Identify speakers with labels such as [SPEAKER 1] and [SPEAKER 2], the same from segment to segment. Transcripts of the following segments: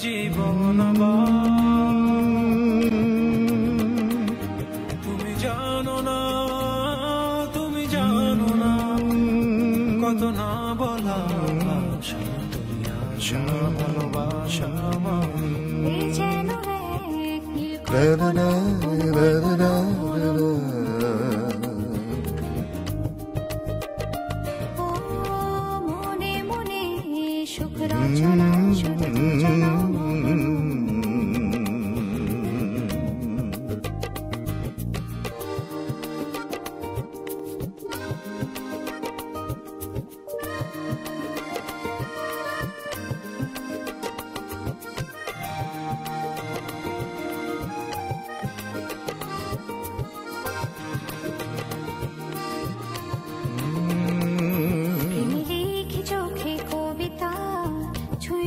[SPEAKER 1] জীবন তুমি
[SPEAKER 2] জানো না তুমি জানো না কত না বলা ভাষা ভালোবাসা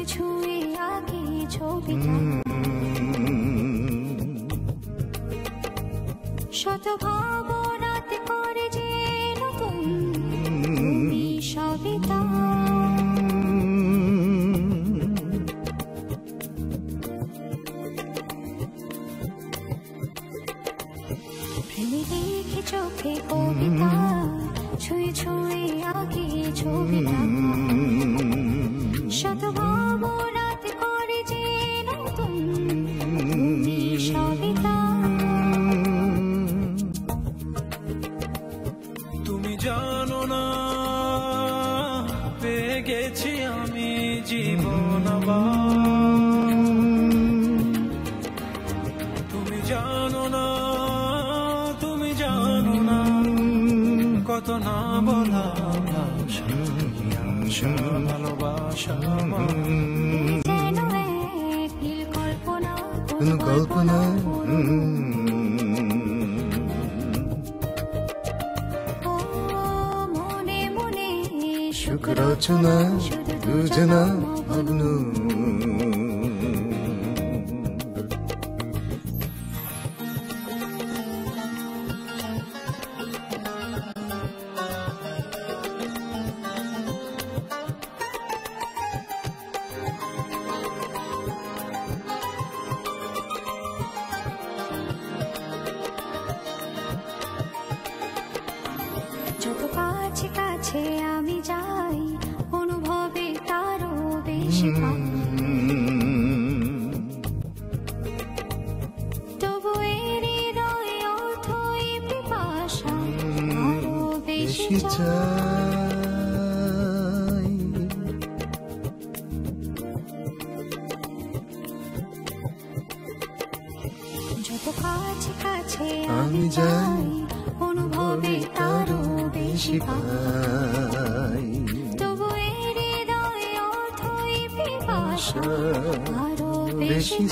[SPEAKER 2] ছুঁয়ে আঁকি ছবি শত ভাবনাতে করে যে নতুন সবিতা দেখি চোখে কবিতা ছুঁয়ে ছুঁয়ে
[SPEAKER 1] আঁকি ছবিতা কত না বলা
[SPEAKER 2] কল্পনা
[SPEAKER 3] দুজনা ভগ্ন।
[SPEAKER 2] বেশি পাই। তবু এই হৃদয়ে অথই পিপাসা আরও বেশি
[SPEAKER 3] বেশি
[SPEAKER 2] চাই।
[SPEAKER 3] চাই
[SPEAKER 2] যত কাছে কাছে আমি যাই অনুভবে তারও বেশি পাই আরও বেশি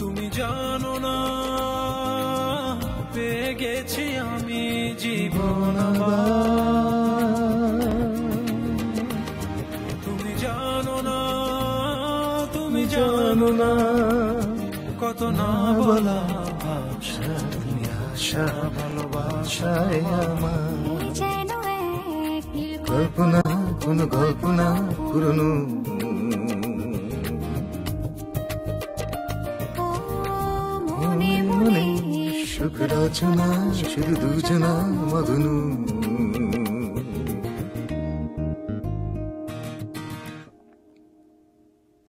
[SPEAKER 1] তুমি জানো না, পেয়ে গেছি আমি জীবন। তুমি জানো না, তুমি জানো না, কত না বলা ভাষা তুমি আশা ভালোবাসায় আমার
[SPEAKER 3] কল্পনা কোন কল্পনা পুরনো।
[SPEAKER 2] মনে মনে
[SPEAKER 3] সুখ রচনা শুধু দুজনা মগ্ন